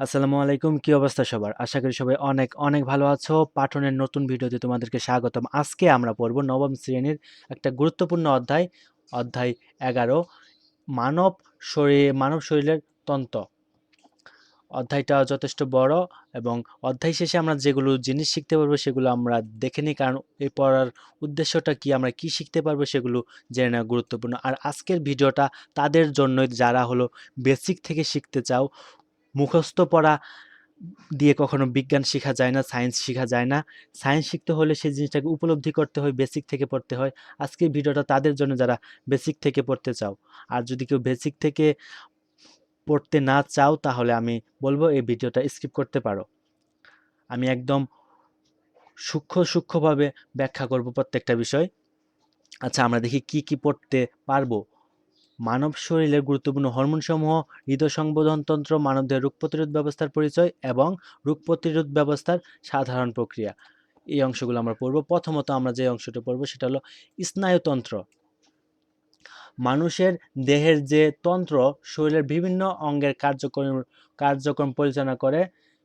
আসসালামু আলাইকুম। কি অবস্থা সবার? আশা করি সবাই অনেক অনেক ভালো আছো। পাঠনের নতুন ভিডিওতে তোমাদেরকে স্বাগতম। আজকে আমরা পড়ব নবম শ্রেণির একটা গুরুত্বপূর্ণ অধ্যায় অধ্যায় এগারো, মানব শরীর মানব শরীরের তন্ত্র। অধ্যায়টা যথেষ্ট বড় এবং অধ্যায় শেষে আমরা যেগুলো জিনিস শিখতে পারব সেগুলো আমরা দেখে নিই, কারণ এই পড়ার উদ্দেশ্যটা কি, আমরা কি শিখতে পারব সেগুলো জেনে নেওয়া গুরুত্বপূর্ণ। আর আজকের ভিডিওটা তাদের জন্য যারা হলো বেসিক থেকে শিখতে চাও মুখস্থ পড়া দিয়ে কখনো বিজ্ঞান শেখা যায় না সায়েন্স শেখা যায় না। সায়েন্স শিখতে হলে সেই জিনিসটাকে উপলব্ধি করতে হয় বেসিক থেকে পড়তে হয়। আজকের ভিডিওটা তাদের জন্য যারা বেসিক থেকে পড়তে চাও। আর যদি কেউ বেসিক থেকে পড়তে না চাও, তাহলে আমি বলব এই ভিডিওটা স্কিপ করতে পারো। আমি একদম সূক্ষ্ম সূক্ষ্মভাবে ব্যাখ্যা করব প্রত্যেকটা বিষয়। আচ্ছা আমরা দেখি কি কি পড়তে পারব? মানব শরীরের গুরুত্বপূর্ণ হরমোনসমূহ হৃদয় সংবোধনতন্ত্র মানবদেহের রোগ প্রতিরোধ ব্যবস্থার পরিচয় এবং রোগ প্রতিরোধ ব্যবস্থার সাধারণ প্রক্রিয়া। এই অংশগুলো আমরা পড়ব। প্রথমত আমরা যে অংশটা পড়ব সেটা হলো স্নায়ুতন্ত্র। মানুষের দেহের যে তন্ত্র, শরীরের বিভিন্ন অঙ্গের কার্যক্রম কার্যক্রম পরিচালনা করে,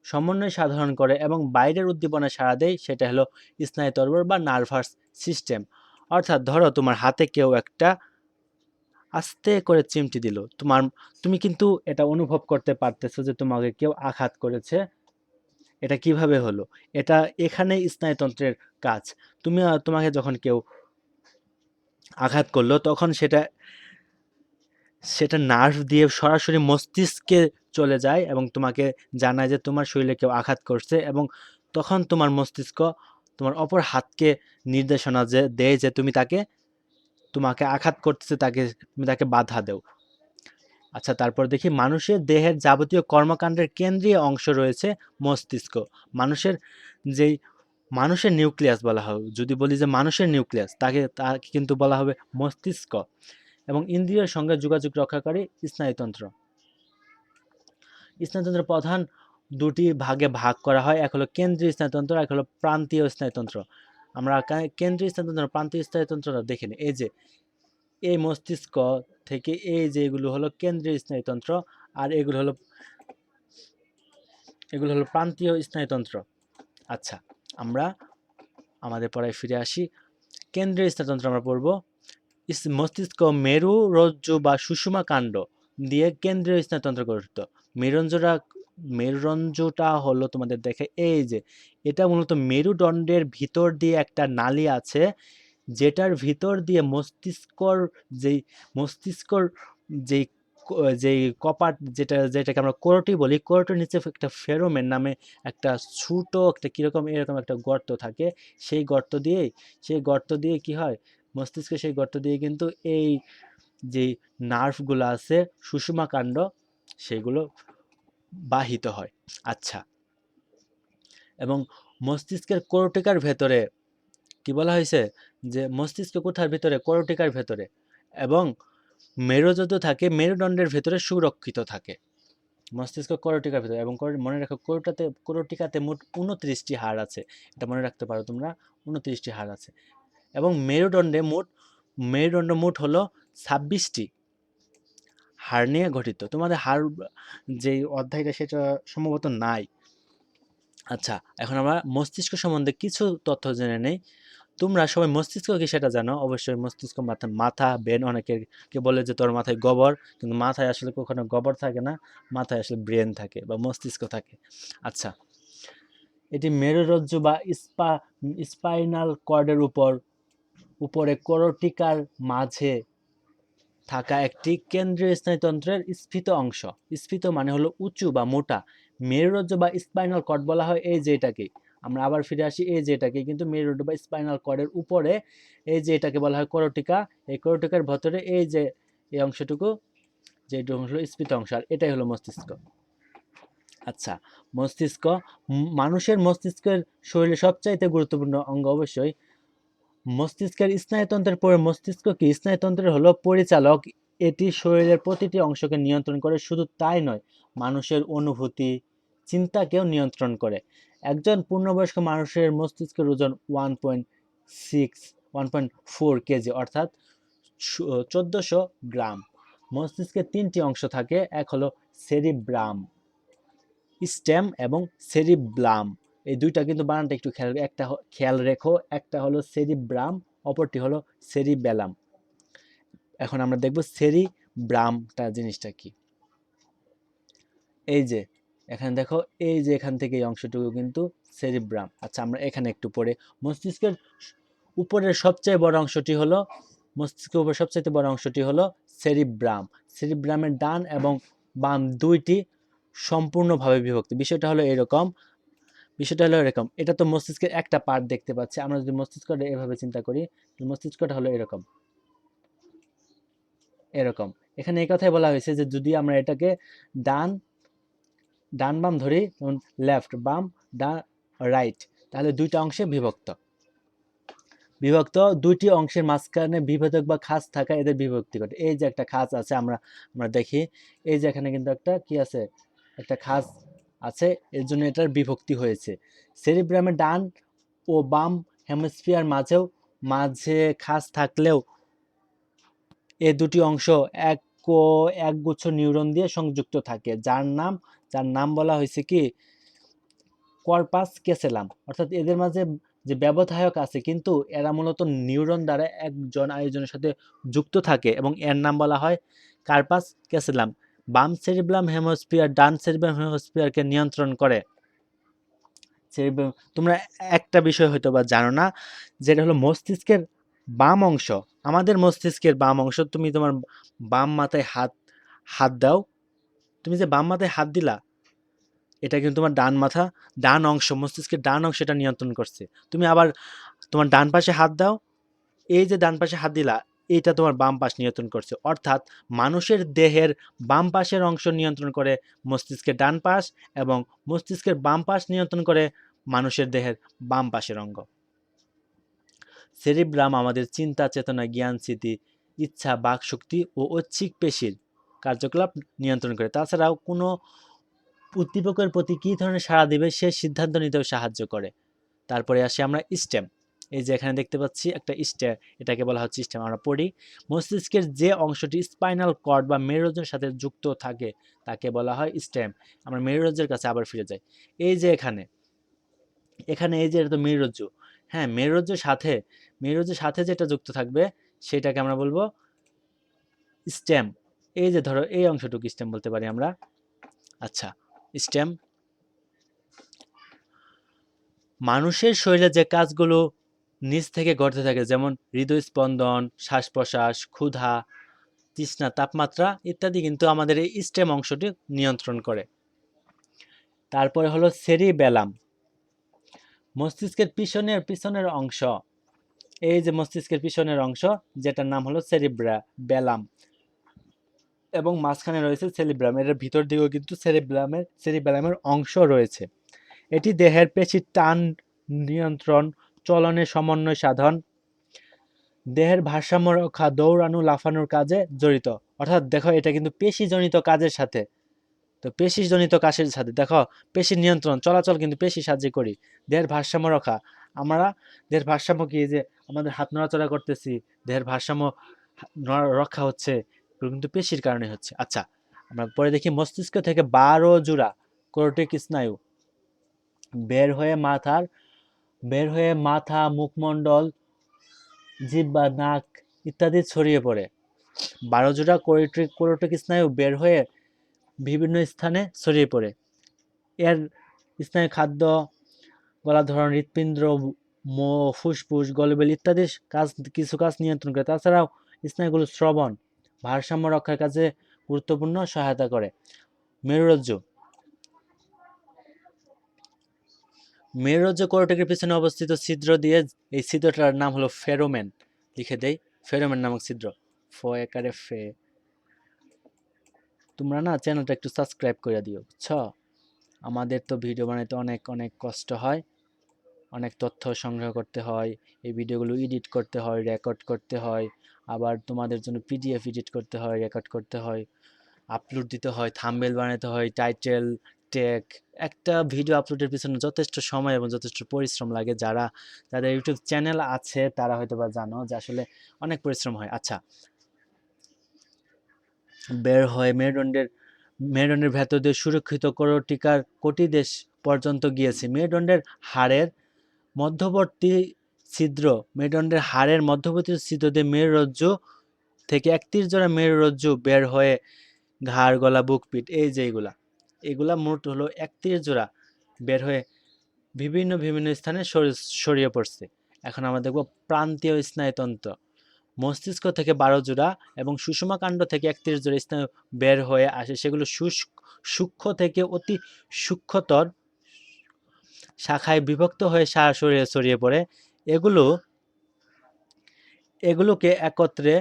সমন্বয় সাধারণ করে এবং বাইরের উদ্দীপনা সাড়া দেয়, সেটা হলো স্নায়ুতন্ত্র বা নার্ভাস সিস্টেম। অর্থাৎ ধরো তোমার হাতে কেউ একটা আস্তে করে চিমটি দিল। তোমার, তুমি কিন্তু এটা অনুভব করতে পারতেছো যে তোমাকে কেউ আঘাত করেছে। এটা কীভাবে হলো? এটা এখানে স্নায়ুতন্ত্রের কাজ। তুমি তোমাকে যখন কেউ আঘাত করল, তখন সেটা সেটা নার্ভ দিয়ে সরাসরি মস্তিষ্কে চলে যায় এবং তোমাকে জানায় যে তোমার শরীরে কেউ আঘাত করছে এবং তখন তোমার মস্তিষ্ক তোমার অপর হাতকে নির্দেশনা যে, দেয় যে তুমি তাকে তোমাকে আঘাত করতেছে, তাকে তুমি তাকে বাধা দেও। আচ্ছা তারপর দেখি মানুষের দেহের যাবতীয় কর্মকাণ্ডের কেন্দ্রীয় অংশ রয়েছে মস্তিষ্ক। মানুষের যেই, মানুষের নিউক্লিয়াস বলা হবে যদি বলি যে মানুষের নিউক্লিয়াস, তাকে তাকে কিন্তু বলা হবে মস্তিষ্ক এবং ইন্দ্রিয়ের সঙ্গে যোগাযোগ রক্ষাকারী স্নায়ুতন্ত্র। স্নায়ুতন্ত্র প্রধান দুটি ভাগে ভাগ করা হয়, এক হলো কেন্দ্রীয় স্নায়ুতন্ত্র, এক হলো প্রান্তীয় স্নায়ুতন্ত্র। আমরা কেন্দ্রীয় স্নায়ুতন্ত্র প্রান্তীয় স্নায়ুতন্ত্রটা দেখে নিই এই যে, এই মস্তিষ্ক থেকে এই যে এগুলো হলো কেন্দ্রীয় স্নায়ুতন্ত্র আর এগুলো হলো এগুলো হলো প্রান্তীয় স্নায়ুতন্ত্র আচ্ছা আমরা আমাদের পড়ায় ফিরে আসি। কেন্দ্রীয় স্নায়ুতন্ত্র আমরা পড়ব। মস্তিষ্ক মেরু, রজ্জু বা সুষুমা কাণ্ড দিয়ে কেন্দ্রীয় স্নায়ুতন্ত্র গঠিত। মেরঞ্জরা, মেরুরঞ্জটা হলো তোমাদের দেখে, এই যে এটা মূলত মেরুদণ্ডের ভিতর দিয়ে একটা নালী আছে, যেটার ভিতর দিয়ে মস্তিষ্কর যেই মস্তিষ্কর যেই যেই কপাট যেটা, যেটাকে আমরা কোরটি বলি, কোরটির নিচে একটা ফেরোমেন নামে একটা ছোট একটা কীরকম, এরকম একটা গর্ত থাকে। সেই গর্ত দিয়ে সেই গর্ত দিয়ে কি হয়? মস্তিষ্কে সেই গর্ত দিয়ে কিন্তু এই যেই নার্ভগুলো আছে সুষুমা কাণ্ড সেগুলো বাহিত হয়। আচ্ছা এবং মস্তিষ্কের কোরটিকার ভেতরে, কি বলা হয়েছে? যে মস্তিষ্ক কোথার ভিতরে কোরটিকার ভেতরে এবং মেরুযত থাকে, মেরুদণ্ডের ভেতরে সুরক্ষিত থাকে। মস্তিষ্ক করোটিকার ভেতরে এবং মনে রাখো কোরটাতে কোরটিকাতে মোট উনত্রিশটি হাড় আছে। এটা মনে রাখতে পারো তোমরা উনত্রিশটি হাড় আছে। এবং মেরুদণ্ডে মোট, মেরুদণ্ড মোট হলো ছাব্বিশটি হাড় নিয়ে গঠিত। তোমাদের হাড়, যে অধ্যায়টা সেটা সম্ভবত নাই। আচ্ছা এখন আমরা মস্তিষ্ক সম্বন্ধে কিছু তথ্য জেনে নেই। তোমরা সবাই মস্তিষ্ক কি সেটা জানো। অবশ্যই মস্তিষ্ক মাথা মাথা ব্রেন অনেকের কে বলে যে তোর মাথায় গোবর, কিন্তু মাথায় আসলে কখনো গোবর থাকে না, মাথায় আসলে ব্রেন থাকে বা মস্তিষ্ক থাকে। আচ্ছা এটি মেরুরজ্জু বা স্পা স্পাইনাল কর্ডের উপর, উপরে করটিকার মাঝে থাকা একটি কেন্দ্রীয় স্নায়ুতন্ত্রের স্ফীত অংশ। স্ফীত মানে হলো উঁচু বা মোটা। মেরুরজ্জু বা স্পাইনাল কর্ড বলা হয় এই যে এটাকে আমরা আবার ফিরে আসি এই যে এটাকে কিন্তু মেরুরজ্জু বা স্পাইনাল কর্ডের উপরে এই যে এটাকে বলা হয় করটিকা। এই করটিকার ভেতরে এই যে এই অংশটুকু যেটুকু হলো স্ফীত অংশ, আর এটাই হলো মস্তিষ্ক। আচ্ছা মস্তিষ্ক মানুষের মস্তিষ্কের শরীরে সবচাইতে গুরুত্বপূর্ণ অঙ্গ অবশ্যই মস্তিষ্কের স্নায়ুতন্ত্রের পরে মস্তিষ্ক কি? স্নায়ুতন্ত্রের হলো পরিচালক। এটি শরীরের প্রতিটি অংশকে নিয়ন্ত্রণ করে, শুধু তাই নয়, মানুষের অনুভূতি চিন্তাকেও নিয়ন্ত্রণ করে। একজন পূর্ণবয়স্ক মানুষের মস্তিষ্কের ওজন one point six one point four kg অর্থাৎ চোদ্দোশো গ্রাম। মস্তিষ্কের তিনটি অংশ থাকে, এক হলো সেরিব্রাম, স্টেম এবং সেরিব্লাম। এই দুইটা কিন্তু বানানটা একটু খেয়াল, একটা খেয়াল রেখো, একটা হলো সেরিব্রাম, অপরটি হলো সেরিবেলাম এখন আমরা দেখব সেরিব্রামটা জিনিসটা কি। এই যে এখানে দেখো, এই যে এখান থেকে এই অংশটুকু কিন্তু সেরিব্রাম। আচ্ছা আমরা এখানে একটু পরে মস্তিষ্কের উপরের সবচেয়ে বড় অংশটি হলো, মস্তিষ্কের উপর সবচেয়ে বড় অংশটি হলো সেরিব্রাম। সেরিব্রামের ডান এবং বাম দুইটি সম্পূর্ণভাবে বিভক্ত। বিষয়টা হলো এরকম, বিষয়টা হলো এরকম। এটা তো মস্তিষ্কের একটা পার্ট দেখতে পাচ্ছি। আমরা যদি মস্তিষ্কটা এভাবে চিন্তা করি মস্তিষ্কটা হলো এরকম। এরকম। এখানে এই কথাই বলা হয়েছে যে যদি আমরা এটাকে ডান ডান বাম ধরি, যেমন লেফট বাম ডান রাইট তাহলে দুইটা অংশে বিভক্ত। বিভক্ত দুইটি অংশের মাঝখানে বিভেদক বা খাস থাকা এদের বিভক্তি ঘটে। এই যে একটা খাস আছে, আমরা আমরা দেখি, এই যে এখানে কিন্তু একটা কি আছে? একটা খাস আছে, এর জন্য এটার বিভক্তি হয়েছে। সেরিব্রামের ডান ও বাম হেমিস্ফিয়ার মাঝেও, মাঝে খাস থাকলেও এ দুটি অংশ এক কো- একগুচ্ছ নিউরন দিয়ে সংযুক্ত থাকে, যার নাম যার নাম বলা হয়েছে কি? Corpus callosum. অর্থাৎ এদের মাঝে যে ব্যবধায়ক আছে, কিন্তু এরা মূলত নিউরন দ্বারা একজন আয়োজনের সাথে যুক্ত থাকে এবং এর নাম বলা হয় কার্পাস ক্যাসেলাম বাম সেরিব্রাম হেমোস্পিয়ার ডান সেরিব্রাম হেমোস্পিয়ারকে নিয়ন্ত্রণ করে। তোমরা একটা বিষয় হয়তো বা জানো না, যেটা হলো মস্তিষ্কের বাম অংশ। আমাদের মস্তিষ্কের বাম অংশ, তুমি তোমার বাম মাথায় হাত হাত দাও। তুমি যে বাম মাথায় হাত দিলা, এটা কিন্তু তোমার ডান মাথা, ডান অংশ, মস্তিষ্কের ডান অংশ এটা নিয়ন্ত্রণ করছে। তুমি আবার তোমার ডান পাশে হাত দাও, এই যে ডান পাশে হাত দিলা, এইটা তোমার বাম পাশ নিয়ন্ত্রণ করছে। অর্থাৎ মানুষের দেহের বাম পাশের অংশ নিয়ন্ত্রণ করে মস্তিষ্কের ডান পাশ এবং মস্তিষ্কের বাম পাশ নিয়ন্ত্রণ করে মানুষের দেহের বাম পাশের অঙ্গ। সেরিব্রাম আমাদের চিন্তা, চেতনা, জ্ঞান, স্মৃতি, ইচ্ছা বাকশক্তি ও ঐচ্ছিক পেশির কার্যকলাপ নিয়ন্ত্রণ করে। তাছাড়াও কোনো উদ্দীপকের প্রতি কী ধরনের সাড়া দিবে সে সিদ্ধান্ত নিতেও সাহায্য করে। তারপরে আসি আমরা স্টেম। এই যে এখানে দেখতে পাচ্ছি একটা স্টে এটাকে বলা হচ্ছে স্টেম। আমরা পড়ি, মস্তিষ্কের যে অংশটি স্পাইনাল কর্ড বা মেরুরজ্জের সাথে যুক্ত থাকে, তাকে বলা হয় স্টেম। আমরা মেরুরজ্জের কাছে আবার ফিরে যাই। এই যে এখানে এখানে এই যে এটা তো মেরুরজ্জু হ্যাঁ মেরুরজ্জুর সাথে মেরুরজ্জুর সাথে যেটা যুক্ত থাকবে, সেটাকে আমরা বলব স্টেম। এই যে ধরো, এই অংশটুকু স্টেম বলতে পারি আমরা। আচ্ছা স্টেম মানুষের শরীরে যে কাজগুলো নিচ থেকে ঘটতে থাকে, যেমন হৃদয় স্পন্দন শ্বাস প্রশ্বাস ক্ষুধা, তৃষ্ণা, তাপমাত্রা ইত্যাদি কিন্তু আমাদের এই স্টেম অংশটি নিয়ন্ত্রণ করে। তারপরে হলো সেরিবেলাম মস্তিষ্কের পিছনের পিছনের অংশ। এই যে মস্তিষ্কের পিছনের অংশ, যেটার নাম হলো সেরিব্রা বেলাম এবং মাঝখানে রয়েছে সেরিব্রাম। এর ভিতর দিকেও কিন্তু সেরিব্রামের সেরিবেলামের অংশ রয়েছে। এটি দেহের পেশির টান নিয়ন্ত্রণ চলনের সমন্বয় সাধন, দেহের ভারসাম্য রক্ষা, দৌড়ানো, লাফানোর কাজে জড়িত। অর্থাৎ দেখো, এটা কিন্তু পেশিজনিত কাজের সাথে। তো পেশিজনিত কাজের সাথে, দেখো পেশির নিয়ন্ত্রণ, চলাচল কিন্তু পেশি সাহায্যে করি। দেহের ভারসাম্য রক্ষা, আমরা দেহের ভারসাম্য কি? যে আমাদের হাত নড়াচড়া করতেছি, দেহের ভারসাম্য রক্ষা হচ্ছে এগুলো কিন্তু পেশির কারণে হচ্ছে। আচ্ছা আমরা পরে দেখি মস্তিষ্ক থেকে বারো জোড়া কোরটিক স্নায়ু বের হয়ে মাথার, বের হয়ে মাথা, মুখমণ্ডল জিহ্বা নাক ইত্যাদি ছড়িয়ে পড়ে। বারো জোড়া কোরটিক কোরটিক স্নায়ু বের হয়ে বিভিন্ন স্থানে ছড়িয়ে পড়ে। এর স্নায়ু খাদ্য, গলা ধরন, হৃৎপিণ্ড, মো, ফুসফুস, গলবেল ইত্যাদি কাজ, কিছু কাজ নিয়ন্ত্রণ করে। তাছাড়াও স্নায়ুগুলো শ্রবণ ভারসাম্য রক্ষার কাজে গুরুত্বপূর্ণ সহায়তা করে। মেরুরজ্জু মেরুরজ্জু কোরটেকের পিছনে অবস্থিত ছিদ্র দিয়ে এই ছিদ্রটার নাম হলো ফেরোমেন। লিখে দেই, ফেরোমেন নামক ছিদ্র। ফ একারে ফে। তোমরা না চ্যানেলটা একটু সাবস্ক্রাইব করে দিও। বুঝছ আমাদের তো ভিডিও বানাইতে অনেক অনেক কষ্ট হয়। অনেক তথ্য সংগ্রহ করতে হয়। এই ভিডিওগুলো এডিট করতে হয়, রেকর্ড করতে হয়। আবার তোমাদের জন্য পিডিএফ এডিট করতে হয় রেকর্ড করতে হয় আপলোড দিতে হয় থাম্বেল বানাতে হয় টাইটেল টেক একটা ভিডিও আপলোডের পিছনে যথেষ্ট সময় এবং যথেষ্ট পরিশ্রম লাগে। যারা, যাদের ইউটিউব চ্যানেল আছে, তারা হয়তো বা জানো যে আসলে অনেক পরিশ্রম হয়। আচ্ছা বের হয় মেরুদণ্ডের মেরুদণ্ডের ভেতর দিয়ে সুরক্ষিত করো টিকার কোটি দেশ পর্যন্ত গিয়েছে। মেরুদণ্ডের হাড়ের মধ্যবর্তী ছিদ্র। মেরুদণ্ডের হাড়ের মধ্যবর্তী ছিদ্র দিয়ে মেরুরজ্জু থেকে একত্রিশ জোড়া মেরুরজ্জু বের হয়ে ঘাড়, গলা, বুক, পিঠ, এই যে এগুলা। এগুলা মোট হলো একত্রিশ জোড়া বের হয়ে বিভিন্ন বিভিন্ন স্থানে সরিয়ে পড়ছে। এখন আমরা দেখব প্রান্তীয় স্নায়ুতন্ত্র। মস্তিষ্ক থেকে বারো জোড়া এবং সুষমা কাণ্ড থেকে একত্রিশ জোড়া স্নায়ু বের হয়ে আসে। সেগুলো সূক্ষ্ম থেকে অতি সূক্ষ্মতর শাখায় বিভক্ত হয়ে সারা শরীরে ছড়িয়ে পড়ে। এগুলো, এগুলোকে একত্রে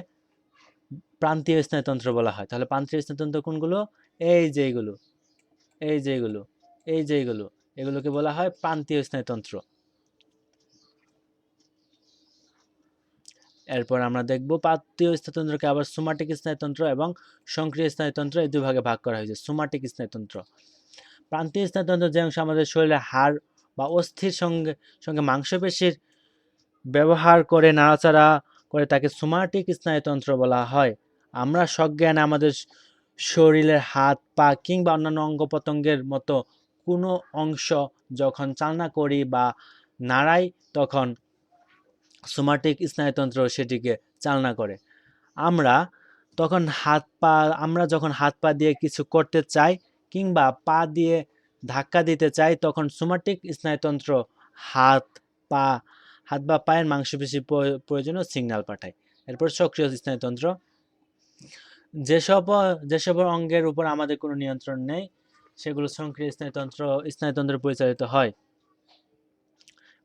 প্রান্তীয় স্নায়ুতন্ত্র বলা হয়। তাহলে প্রান্তীয় স্নায়ুতন্ত্র কোনগুলো? এই যে এগুলো, এই যে এগুলো, এই যে এগুলো, এগুলোকে বলা হয় প্রান্তীয় স্নায়ুতন্ত্র এরপর আমরা দেখব প্রান্তীয় স্নায়ুতন্ত্রকে আবার সোমাটিক স্নায়ুতন্ত্র এবং সক্রিয় স্নায়ুতন্ত্র এই দুই ভাগে ভাগ করা হয়েছে, সোমাটিক স্নায়ুতন্ত্র প্রান্তীয় স্নায়ুতন্ত্র যে অংশ আমাদের শরীরে হাড় বা অস্থির সঙ্গে সঙ্গে মাংসপেশির ব্যবহার করে, নাড়াচাড়া করে তাকে সোমাটিক স্নায়ুতন্ত্র বলা হয়। আমরা সজ্ঞানে আমাদের শরীরের হাত, পা কিংবা অন্যান্য অঙ্গ প্রত্যঙ্গের মতো কোনো অংশ যখন চালনা করি বা নাড়াই, তখন সোমাটিক স্নায়ুতন্ত্র সেটিকে চালনা করে। আমরা তখন হাত পা, আমরা যখন হাত পা দিয়ে কিছু করতে চাই কিংবা পা দিয়ে ধাক্কা দিতে চাই, তখন সোমাটিক স্নায়ুতন্ত্র, হাত, পা হাত বা পায়ের মাংসপেশি প্রয়- প্রয়োজনীয় সিগন্যাল পাঠায়। এরপর সক্রিয় স্নায়ুতন্ত্র। যেসব যেসব অঙ্গের উপর আমাদের কোনো নিয়ন্ত্রণ নেই, সেগুলো সক্রিয় স্নায়ুতন্ত্র স্নায়ুতন্ত্র পরিচালিত হয়।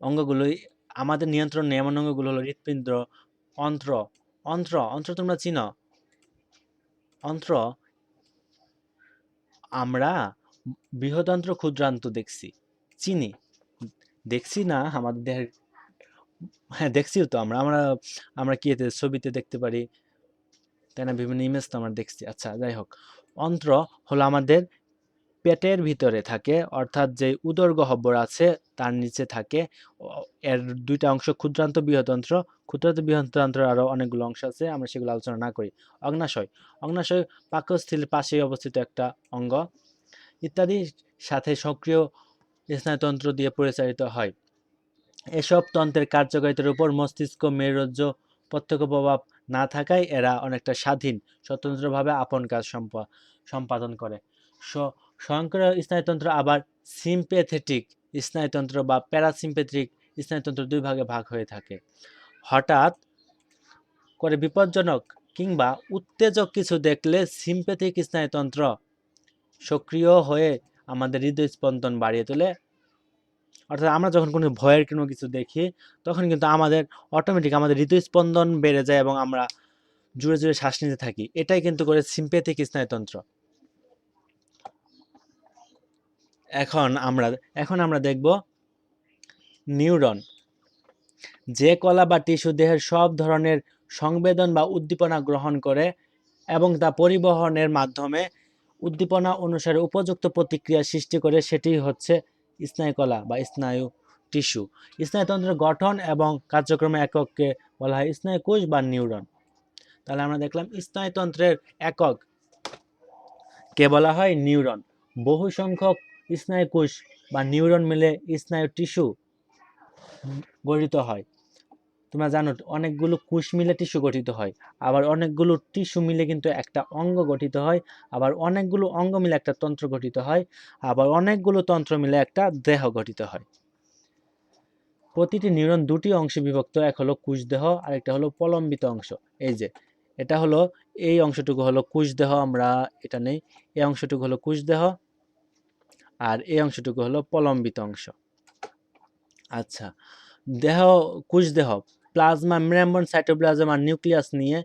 অঙ্গগুলোই, আমাদের নিয়ন্ত্রণ নেই এমন অঙ্গগুলো হলো হৃৎপিণ্ড, অন্ত্র। অন্ত্র অন্ত্র তোমরা চিনো? অন্ত্র, আমরা বৃহদন্ত্র ক্ষুদ্রান্ত দেখছি। চিনি? দেখছি না, আমাদের দেহের হ্যাঁ দেখছিও তো আমরা। আমরা আমরা কি এতে ছবিতে দেখতে পারি? তাই না? বিভিন্ন ইমেজ তো আমরা দেখছি। আচ্ছা যাই হোক। অন্ত্র হলো আমাদের পেটের ভিতরে থাকে, অর্থাৎ যে উদর গহ্বর আছে, তার নিচে থাকে। এর দুইটা অংশ ক্ষুদ্রান্ত বৃহতন্ত্র ক্ষুদ্রান্ত বৃহতন্ত্রের আরও অনেকগুলো অংশ আছে, আমরা সেগুলো আলোচনা না করি। অগ্নাশয়। অগ্নাশয় পাকস্থলীর পাশেই অবস্থিত একটা অঙ্গ। ইত্যাদি সাথে সক্রিয় স্নায়ুতন্ত্র দিয়ে পরিচালিত হয়। এসব তন্ত্রের কার্যকারিতার উপর মস্তিষ্ক মেরুজ্জ প্রত্যক্ষ প্রভাব না থাকায় এরা অনেকটা স্বাধীন, স্বতন্ত্রভাবে আপন কাজ সম্পা- সম্পাদন করে। স্বয়ংক্রিয় স্নায়ুতন্ত্র আবার সিম্পেথেটিক স্নায়ুতন্ত্র বা প্যারাসিম্পেথিক স্নায়ুতন্ত্র দুই ভাগে ভাগ হয়ে থাকে। হঠাৎ করে বিপজ্জনক কিংবা উত্তেজক কিছু দেখলে সিম্পেথিক স্নায়ুতন্ত্র সক্রিয় হয়ে আমাদের হৃদয় স্পন্দন বাড়িয়ে তোলে অর্থাৎ আমরা যখন কোনো ভয়ের কোনো কিছু দেখি, তখন কিন্তু আমাদের অটোমেটিক আমাদের হৃদয় স্পন্দন বেড়ে যায় এবং আমরা জুড়ে জুড়ে শ্বাস নিতে থাকি। এটাই কিন্তু করে সিম্পেথিক স্নায়ুতন্ত্র। এখন আমরা এখন আমরা দেখব নিউরন। যে কলা বা টিস্যু দেহের সব ধরনের সংবেদন বা উদ্দীপনা গ্রহণ করে এবং তা পরিবহনের মাধ্যমে উদ্দীপনা অনুসারে উপযুক্ত প্রতিক্রিয়া সৃষ্টি করে, সেটি হচ্ছে স্নায়ুকলা বা স্নায়ু টিস্যু। স্নায়ুতন্ত্রের গঠন এবং কার্যক্রমে একককে বলা হয় স্নায়ুকোষ বা নিউরন। তাহলে আমরা দেখলাম স্নায়ুতন্ত্রের একক কে বলা হয় নিউরন। বহু সংখ্যক স্নায়ুকোষ বা নিউরন মিলে স্নায়ু টিস্যু গঠিত হয়। তোমরা জানো, অনেকগুলো কোষ মিলে টিস্যু গঠিত হয়। আবার অনেকগুলো টিস্যু মিলে কিন্তু একটা অঙ্গ গঠিত হয়। আবার অনেকগুলো অঙ্গ মিলে একটা তন্ত্র গঠিত হয়। আবার অনেকগুলো তন্ত্র মিলে একটা দেহ গঠিত হয়। প্রতিটি নিউরন দুটি অংশে বিভক্ত, এক হলো কোষ দেহ আর একটা হলো প্রলম্বিত অংশ। এই যে, এটা হলো, এই অংশটুকু হলো কোষ দেহ, আমরা এটা নেই। এই অংশটুকু হলো কোষ দেহ, আর এই অংশটুকু হলো প্রলম্বিত অংশ। আচ্ছা দেহ, কোষ দেহ প্লাজমা, মেমব্রেন, সাইটোপ্লাজম আর নিউক্লিয়াস নিয়ে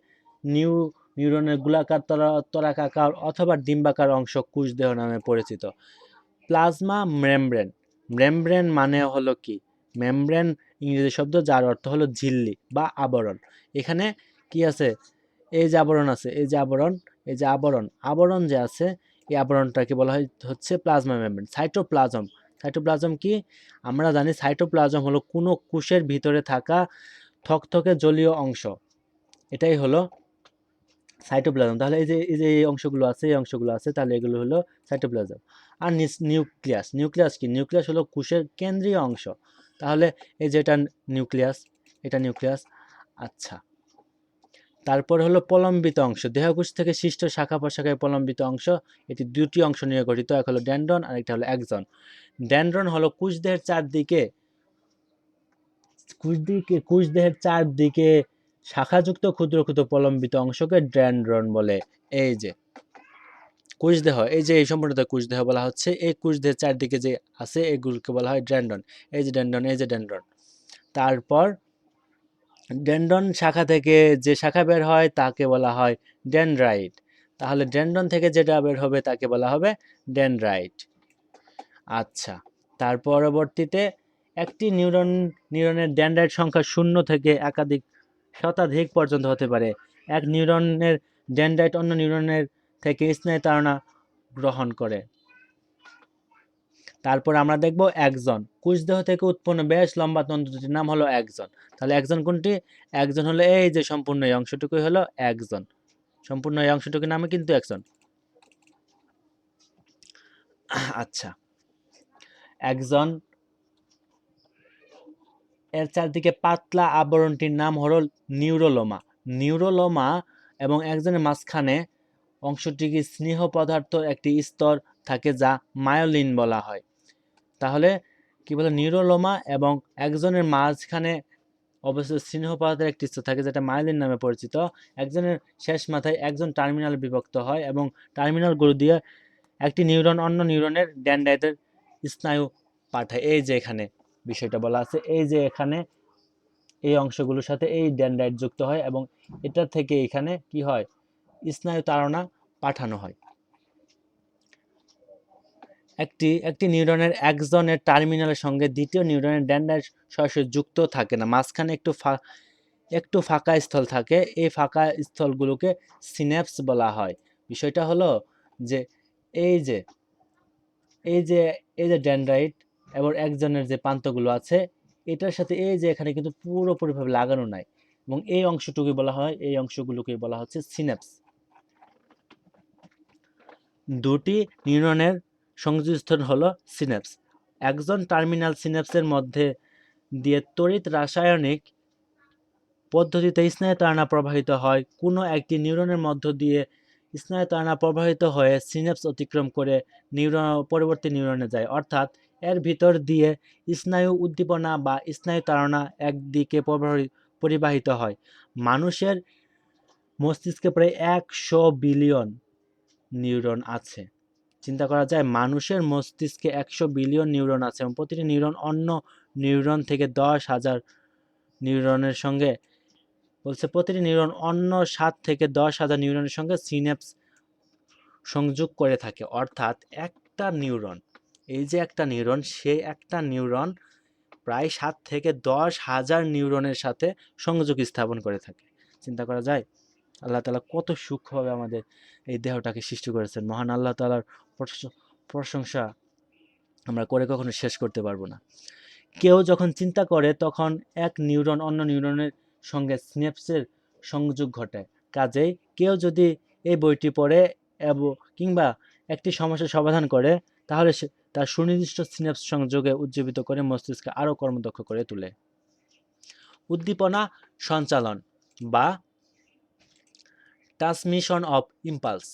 নিউ নিউরনের গোলাকার তরা, তরাকাকার অথবা ডিম্বাকার অংশ কোষ দেহ নামে পরিচিত। Plasma, membrane. মেমব্রেন মানে হলো কি? মেমব্রেন ইংরেজি শব্দ যার অর্থ হলো ঝিল্লি বা আবরণ। এখানে কি আছে? এই যে আবরণ আছে, এই যে আবরণ, এই যে আবরণ। আবরণ যে আছে, এই আবরণটাকে বলা হয় হচ্ছে প্লাজমা মেমব্রেন, সাইটোপ্লাজম। সাইটোপ্লাজম কি? আমরা জানি সাইটোপ্লাজম হলো কোনো কোষের ভিতরে থাকা থকথকে জলীয় অংশ। এটাই হলো সাইটোপ্লাজম তাহলে এই যে এই যে এই অংশগুলো আছে, এই অংশগুলো আছে, তাহলে এগুলো হলো সাইটোপ্লাজম আর নিউক্লিয়াস নিউক্লিয়াস কি? নিউক্লিয়াস হলো কোষের কেন্দ্রীয় অংশ। তাহলে এই যে এটা নিউক্লিয়াস এটা নিউক্লিয়াস আচ্ছা। তারপর হলো প্রলম্বিত অংশ। দেহকোষ থেকে সৃষ্ট শাখা প্রশাখায় প্রলম্বিত অংশ। এটি দুটি অংশ নিয়ে গঠিত। এক হলো ড্যান্ড্রন আর একটা হলো একজন ড্যান্ড্রন হলো কোষদেহের চারদিকে কোষদিকে কোষদেহের চারদিকে শাখাযুক্ত ক্ষুদ্র ক্ষুদ্র প্রলম্বিত অংশকে ড্যান্ড্রন বলে। এই যে কোষদেহ এই যে এই সম্পূর্ণতা কোষদেহ বলা হচ্ছে, এই কোষদেহের চারদিকে যে আছে, এগুলোকে বলা হয় ড্যান্ডন এই যে ড্যান্ডন এই যে ড্যান্ডন তারপর ড্যান্ডন শাখা থেকে যে শাখা বের হয়, তাকে বলা হয় ডেনড্রাইট তাহলে ড্যান্ডন থেকে যেটা বের হবে, তাকে বলা হবে ডেনড্রাইট আচ্ছা তার পরবর্তীতে একটি নিউরন, নিউরনের ড্যান্ড্রাইট সংখ্যা শূন্য থেকে একাধিক শতাধিক পর্যন্ত হতে পারে। এক নিউরনের ডেন্ড্রাইট অন্য নিউরনের থেকে স্নায়ু তাড়না গ্রহণ করে। তারপর আমরা দেখব একজন। কুশদেহ থেকে উৎপন্ন বেশ লম্বা তন্ত্রটির নাম হলো একজন। তাহলে একজন কোনটি? একজন হলো এই যে সম্পূর্ণ এই অংশটুকুই হলো একজন। সম্পূর্ণ এই অংশটুকুর নামে কিন্তু একজন। আচ্ছা। একজন এর চারদিকে পাতলা আবরণটির নাম হলো নিউরোলোমা। নিউরোলোমা এবং একজনের মাঝখানে অংশটিকে স্নেহ পদার্থ একটি স্তর থাকে যা মায়োলিন বলা হয়। তাহলে কি বলে নিউরোলোমা এবং একজনের মাঝখানে অবস্থিত স্নেহ পদার্থের একটি স্তর থাকে যেটা মায়োলিন নামে পরিচিত। একজনের শেষ মাথায় একজন টার্মিনাল বিভক্ত হয় এবং টার্মিনালগুলো দিয়ে একটি নিউরন অন্য নিউরনের ড্যান্ডাইটের স্নায়ু পাঠায়। এই যে এখানে। বিষয়টা বলা আছে। এই যে এখানে এই অংশগুলোর সাথে এই ড্যান্ডাইট যুক্ত হয় এবং এটা থেকে এখানে কি হয়? স্নায়ু তাড়না পাঠানো হয়। একটি একটি নিউরনের একজনের টার্মিনালের সঙ্গে দ্বিতীয় নিউরনের ড্যান্ডাইট সরাসরি যুক্ত থাকে না। মাঝখানে একটু ফা, একটু ফাঁকা স্থল থাকে। এই ফাঁকা স্থলগুলোকে সিনেপস বলা হয়। বিষয়টা হলো যে এই যে এই যে এই যে ড্যান্ড্রাইট এবং একজনের যে প্রান্তগুলো আছে, এটার সাথে এই যে এখানে কিন্তু পুরোপুরিভাবে লাগানো নাই এবং এই অংশটুকুই বলা হয়, এই অংশগুলোকে বলা হচ্ছে সিনেপস। দুটি নিউরনের সংযোগস্থল হলো সিনেপস। একজন টার্মিনাল সিনেপসের মধ্যে দিয়ে তড়িৎ রাসায়নিক পদ্ধতিতে স্নায়ুতারণা প্রবাহিত হয়, কোনো একটি নিউরনের মধ্য দিয়ে স্নায়ুতারণা প্রবাহিত হয়ে সিনেপস অতিক্রম করে নিউরন, পরবর্তী নিউরনে যায়। অর্থাৎ এর ভিতর দিয়ে স্নায়ু উদ্দীপনা বা স্নায়ু তাড়না একদিকে পরিবাহিত হয়। মানুষের মস্তিষ্কে প্রায় একশো বিলিয়ন নিউরন আছে। চিন্তা করা যায়, মানুষের মস্তিষ্কে একশো বিলিয়ন নিউরন আছে এবং প্রতিটি নিউরন অন্য নিউরন থেকে দশ হাজার নিউরনের সঙ্গে, বলছে প্রতিটি নিউরন অন্য সাত থেকে দশ হাজার নিউরনের সঙ্গে সিনেপস সংযোগ করে থাকে। অর্থাৎ একটা নিউরন এই যে একটা নিউরন সে একটা নিউরন প্রায় সাত থেকে দশ হাজার নিউরনের সাথে সংযোগ স্থাপন করে থাকে। চিন্তা করা যায়, আল্লাহ তালা কত সূক্ষ্মভাবে আমাদের এই দেহটাকে সৃষ্টি করেছেন। মহান আল্লাহ তালার প্রশ- প্রশংসা আমরা করে কখনো শেষ করতে পারব না। কেউ যখন চিন্তা করে, তখন এক নিউরন অন্য নিউরনের সঙ্গে স্নেপসের সংযোগ ঘটে কাজেই কেউ যদি এই বইটি পড়ে এবং কিংবা একটি সমস্যার সমাধান করে, তাহলে তার সুনির্দিষ্ট সিনেপস সংযোগে উজ্জীবিত করে মস্তিষ্কে আরও কর্মদক্ষ করে তোলে। উদ্দীপনা সঞ্চালন বা ট্রান্সমিশন অফ ইম্পালস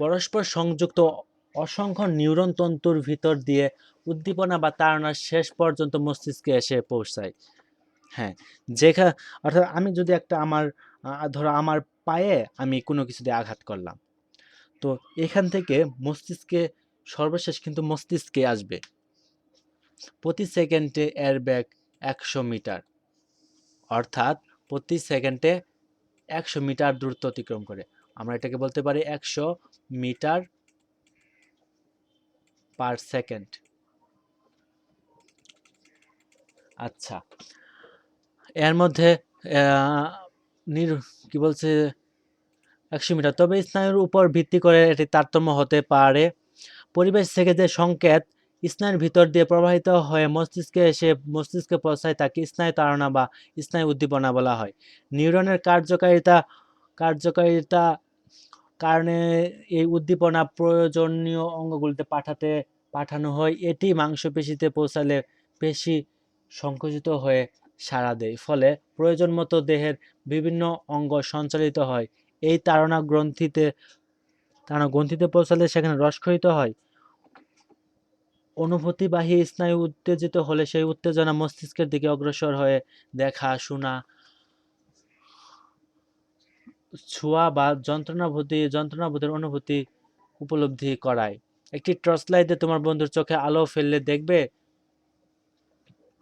পরস্পর সংযুক্ত অসংখ্য নিউরন তন্তুর ভিতর দিয়ে উদ্দীপনা বা তাড়নার শেষ পর্যন্ত মস্তিষ্কে এসে পৌঁছায়। হ্যাঁ যেখা, অর্থাৎ আমি যদি একটা আমার ধরো আমার পায়ে আমি কোনো কিছু দিয়ে আঘাত করলাম, তো এখান থেকে মস্তিষ্কে সর্বশেষ কিন্তু মস্তিষ্কে আসবে। প্রতি সেকেন্ডে এর এয়ারব্যাগ একশো মিটার। অর্থাৎ প্রতি সেকেন্ডে একশো মিটার দূরত্ব অতিক্রম করে। আমরা এটাকে বলতে পারি একশো মিটার পার সেকেন্ড। আচ্ছা এর মধ্যে নির, কি বলছে, একশো মিটার। তবে স্নায়ুর উপর ভিত্তি করে এটি তারতম্য হতে পারে। পরিবেশ থেকে যে সংকেত, স্নায়ুর ভিতর দিয়ে প্রবাহিত হয়ে মস্তিষ্কে এসে মস্তিষ্কে পৌঁছায় তাকে স্নায়ু তাড়না বা স্নায়ু উদ্দীপনা বলা হয়। নিউরনের কার্যকারিতা কার্যকারিতা কারণে এই উদ্দীপনা প্রয়োজনীয় অঙ্গগুলিতে পাঠাতে, পাঠানো হয়। এটি মাংসপেশিতে পৌঁছালে পেশি সংকুচিত হয়ে সাড়া দেয়। ফলে প্রয়োজন মতো দেহের বিভিন্ন অঙ্গ সঞ্চালিত হয়। এই তাড়না গ্রন্থিতে তাড়না গ্রন্থিতে পৌঁছালে সেখানে রসক্ষরিত হয়। অনুভূতিবাহী স্নায়ু উত্তেজিত হলে সেই উত্তেজনা মস্তিষ্কের দিকে অগ্রসর হয়ে দেখা, শোনা, ছোঁয়া বা যন্ত্রণাভূতি যন্ত্রণাবোধের অনুভূতি উপলব্ধি করায়। একটি টর্চ লাইটে তোমার বন্ধুর চোখে আলো ফেললে দেখবে,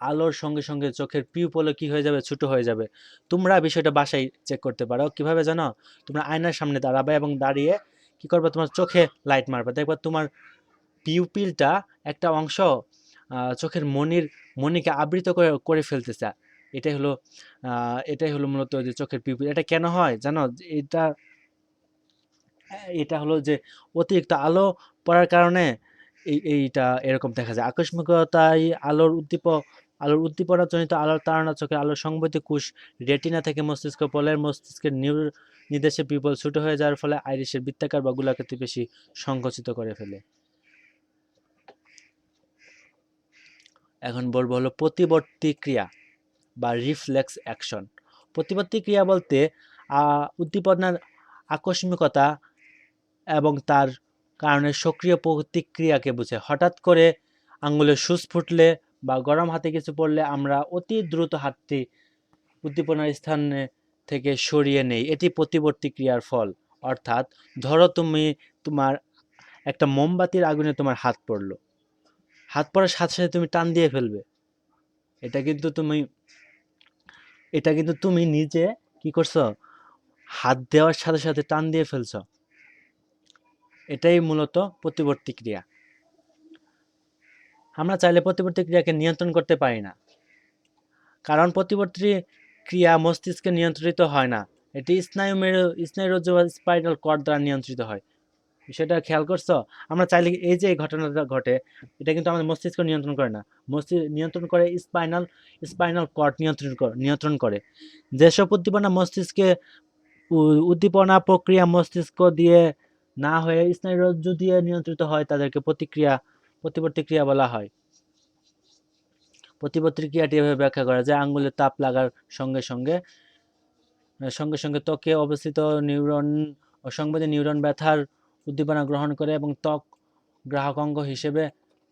আলোর সঙ্গে সঙ্গে চোখের পিউপলে কি হয়ে যাবে, ছোট হয়ে যাবে। তোমরা বিষয়টা বাসায় চেক করতে পারো। কীভাবে জানো? তোমরা আয়নার সামনে দাঁড়াবে এবং দাঁড়িয়ে কি করবে? তোমার চোখে লাইট মারবে। দেখবা তোমার পিউপিলটা একটা অংশ চোখের মনির, মনিকে আবৃত করে করে ফেলতেছে। এটাই হলো এটাই হলো মূলত যে চোখের পিউপিল। এটা কেন হয় জানো? এটা এটা হলো যে অতিরিক্ত আলো পড়ার কারণে এই, এইটা এরকম দেখা যায়। আকস্মিকতায় আলোর উদ্দীপ, আলোর উদ্দীপনাজনিত আলোর তাড়না চোখে আলোর সংবদ্ধ কোষ রেটিনা থেকে মস্তিষ্ক, পলের মস্তিষ্কের নিউর নির্দেশে পিপল ছোট হয়ে যাওয়ার ফলে আইরিশের বৃত্তাকার বা গোলাকৃতি বেশি সংকুচিত করে ফেলে। এখন বলব হলো প্রতিবর্তী ক্রিয়া বা রিফ্লেক্স অ্যাকশন প্রতিবর্তী ক্রিয়া বলতে উদ্দীপনার আকস্মিকতা এবং তার কারণে সক্রিয় প্রতিক্রিয়াকে বুঝে। হঠাৎ করে আঙ্গুলে সুচ ফুটলে বা গরম হাতে কিছু পড়লে আমরা অতি দ্রুত হাতটি উদ্দীপনার স্থানে থেকে সরিয়ে নেই। এটি প্রতিবর্তী ক্রিয়ার ফল। অর্থাৎ ধরো তুমি তোমার একটা মোমবাতির আগুনে তোমার হাত পড়ল। হাত পড়ার সাথে সাথে তুমি টান দিয়ে ফেলবে। এটা কিন্তু তুমি, এটা কিন্তু তুমি নিজে কি করছ? হাত দেওয়ার সাথে সাথে টান দিয়ে ফেলছ। এটাই মূলত প্রতিবর্তী ক্রিয়া। আমরা চাইলে প্রতিবর্তী ক্রিয়াকে নিয়ন্ত্রণ করতে পারি না। কারণ প্রতিবর্তী ক্রিয়া মস্তিষ্কে নিয়ন্ত্রিত হয় না। এটি স্নায়ু মেরু স্নায়ুরজ্জু বা স্পাইনাল কর্ড দ্বারা নিয়ন্ত্রিত হয়। বিষয়টা খেয়াল করছ? আমরা চাইলে এই যে ঘটনাটা ঘটে, এটা কিন্তু আমাদের মস্তিষ্ক নিয়ন্ত্রণ করে না। মস্তিষ্ক নিয়ন্ত্রণ করে স্পাইনাল স্পাইনাল কর্ড নিয়ন্ত্রণ নিয়ন্ত্রণ করে। যেসব উদ্দীপনা মস্তিষ্কে উদ্দীপনা প্রক্রিয়া মস্তিষ্ক দিয়ে না হয়ে স্নায়ুরজ্জু দিয়ে নিয়ন্ত্রিত হয়, তাদেরকে প্রতিক্রিয়া, প্রতিবর্তী ক্রিয়া বলা হয়। প্রতিবর্তী ক্রিয়াটি এভাবে ব্যাখ্যা করা যায় আঙ্গুলের তাপ লাগার সঙ্গে সঙ্গে। সঙ্গে সঙ্গে ত্বকে অবস্থিত নিউরন ও সংবেদী নিউরন ব্যথার উদ্দীপনা গ্রহণ করে এবং ত্বক গ্রাহক অঙ্গ হিসেবে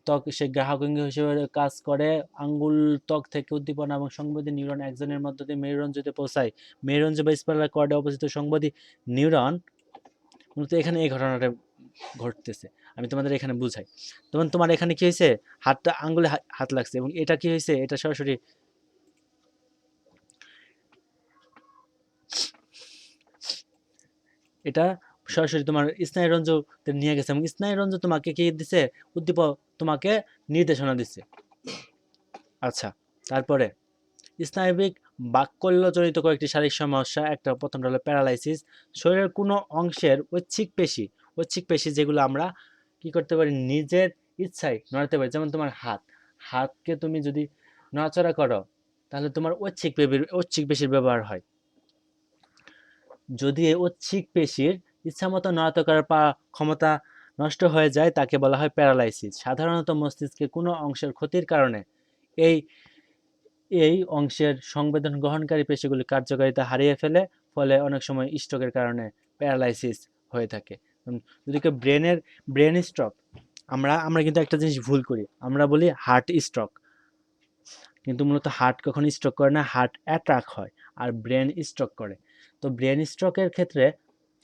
ত্বক, সে গ্রাহক অঙ্গ হিসেবে কাজ করে। আঙ্গুল ত্বক থেকে উদ্দীপনা এবং সংবেদী নিউরন একজনের মধ্য দিয়ে মেরুরঞ্জুতে পৌঁছায়। মেরুরঞ্জু বা স্পাইনাল কর্ডে অবস্থিত সংবেদী নিউরন মূলত এখানে এই ঘটনাটা ঘটতেছে। আমি তোমাদের এখানে বুঝাই। তখন তোমার এখানে কি হয়েছে? হাতটা, আঙ্গুলে হাত লাগছে এবং এটা কি হয়েছে? এটা সরাসরি এটা সরাসরি তোমার স্নায়ুরঞ্জুতে নিয়ে গেছে এবং স্নায়ুরঞ্জু তোমাকে কি দিছে? উদ্দীপ তোমাকে নির্দেশনা দিচ্ছে আচ্ছা তারপরে স্নায়বিক বাক্যল্যজনিত কয়েকটি শারীরিক সমস্যা, একটা প্রথমটা হলো প্যারালাইসিস। শরীরের কোনো অংশের ঐচ্ছিক পেশি ঐচ্ছিক পেশি যেগুলো আমরা কি করতে পারি? নিজের ইচ্ছায় নড়াতে পারি। যেমন তোমার হাত, হাতকে তুমি যদি নড়াচড়া করো, তাহলে তোমার ঐচ্ছিক পেশির ঐচ্ছিক পেশির ব্যবহার হয়। যদি এই ঐচ্ছিক পেশির ইচ্ছামতো নড়াতে করার পা- ক্ষমতা নষ্ট হয়ে যায় তাকে বলা হয় প্যারালাইসিস। সাধারণত মস্তিষ্কে কোনো অংশের ক্ষতির কারণে এই এই অংশের সংবেদন গ্রহণকারী পেশিগুলি কার্যকারিতা হারিয়ে ফেলে, ফলে অনেক সময় স্ট্রোকের কারণে প্যারালাইসিস হয়ে থাকে। যদি কেউ ব্রেনের, ব্রেন স্ট্রোক, আমরা আমরা কিন্তু একটা জিনিস ভুল করি। আমরা বলি হার্ট স্ট্রোক। কিন্তু মূলত হার্ট কখনো স্ট্রোক করে না, হার্ট অ্যাটাক হয় আর ব্রেন স্ট্রোক করে। তো ব্রেন স্ট্রোকের ক্ষেত্রে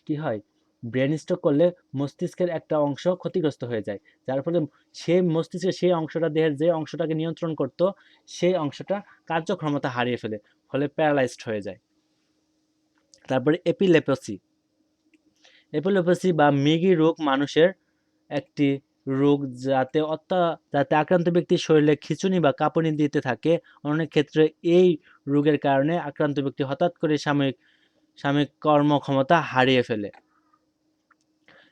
কি হয়। ব্রেন স্ট্রোক করলে মস্তিষ্কের একটা অংশ ক্ষতিগ্রস্ত হয়ে যায়, যার ফলে সেই মস্তিষ্কের সেই অংশটা, দেহের যে অংশটাকে নিয়ন্ত্রণ করত, সেই অংশটা কার্যক্ষমতা হারিয়ে ফেলে, ফলে প্যারালাইজড হয়ে যায়। তারপরে এপিলেপসি। এপিলেপসি বা মিগি রোগ মানুষের একটি রোগ যাতে অত্যা, যাতে আক্রান্ত ব্যক্তির শরীরে খিঁচুনি বা কাঁপুনি দিতে থাকে। অনেক ক্ষেত্রে এই রোগের কারণে আক্রান্ত ব্যক্তি হঠাৎ করে সাময়িক সাময়িক কর্মক্ষমতা হারিয়ে ফেলে।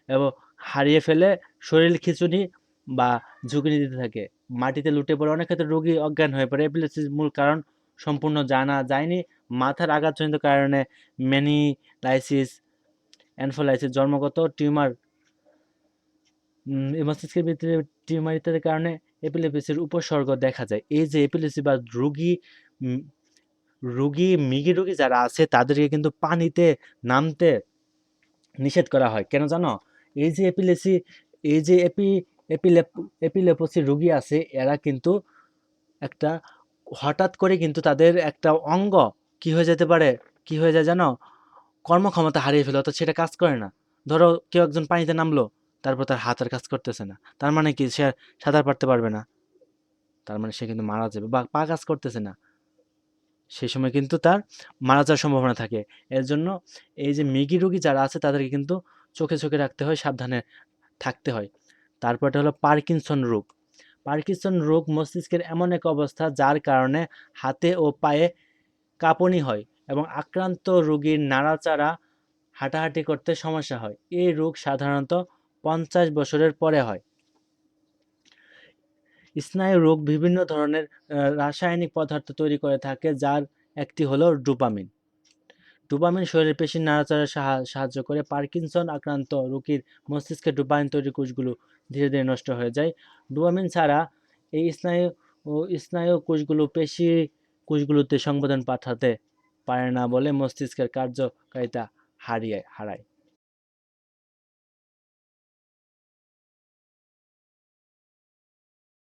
এবং হারিয়ে ফেলে শরীর খিঁচুনি বা ঝুঁকি দিতে থাকে। মাটিতে লুটে পড়ে অনেক ক্ষেত্রে রোগী অজ্ঞান হয়ে পড়ে। এপিলেপসির মূল কারণ সম্পূর্ণ জানা যায়নি। মাথার আঘাতজনিত কারণে ম্যানিলাইসিস অ্যানফোলাইসিস জন্মগত টিউমার মস্তিষ্কের ভিতরে টিউমার ইত্যাদির কারণে এপিলেপসির উপসর্গ দেখা যায়। এই যে এপিলেপসি বা রোগী রোগী, মৃগী রুগী যারা আছে, তাদেরকে কিন্তু পানিতে নামতে নিষেধ করা হয়। কেন জানো? এই যে এপিলেসি এই যে এপি এপিলেপ এপিলেপসি রুগী আছে, এরা কিন্তু একটা হঠাৎ করে কিন্তু তাদের একটা অঙ্গ কি হয়ে যেতে পারে? কি হয়ে যায় জানো? কর্মক্ষমতা হারিয়ে ফেলে, অর্থাৎ সেটা কাজ করে না। ধরো কেউ একজন পানিতে নামলো, তারপর তার হাত আর কাজ করতেছে না। তার মানে কি? সে সাঁতার পারতে পারবে না। তার মানে সে কিন্তু মারা যাবে বা পা কাজ করতেছে না। সেই সময় কিন্তু তার মারা যাওয়ার সম্ভাবনা থাকে। এর জন্য এই যে মৃগী রোগী যারা আছে, তাদেরকে কিন্তু চোখে চোখে রাখতে হয়, সাবধানে থাকতে হয়। তারপরটা হলো পার্কিনসন রোগ। পার্কিনসন রোগ মস্তিষ্কের এমন এক অবস্থা যার কারণে হাতে ও পায়ে কাঁপুনি হয় এবং আক্রান্ত রোগীর নাড়াচাড়া হাঁটাহাঁটি করতে সমস্যা হয়। এই রোগ সাধারণত পঞ্চাশ বছরের পরে হয়। স্নায়ু রোগ বিভিন্ন ধরনের রাসায়নিক পদার্থ তৈরি করে থাকে, যার একটি হলো ডোপামিন। ডোপামিন শরীরের পেশির নাড়াচাড়ায় সাহা- সাহায্য করে। পার্কিনসন আক্রান্ত রোগীর মস্তিষ্কে ডোপামিন তৈরি কোষগুলো ধীরে ধীরে নষ্ট হয়ে যায়। ডোপামিন ছাড়া এই স্নায়ু, ও স্নায়ু কোষগুলো পেশি কোষগুলোতে সংবেদন পাঠাতে পারে না বলে মস্তিষ্কের কার্যকারিতা হারিয়ে, হারায়।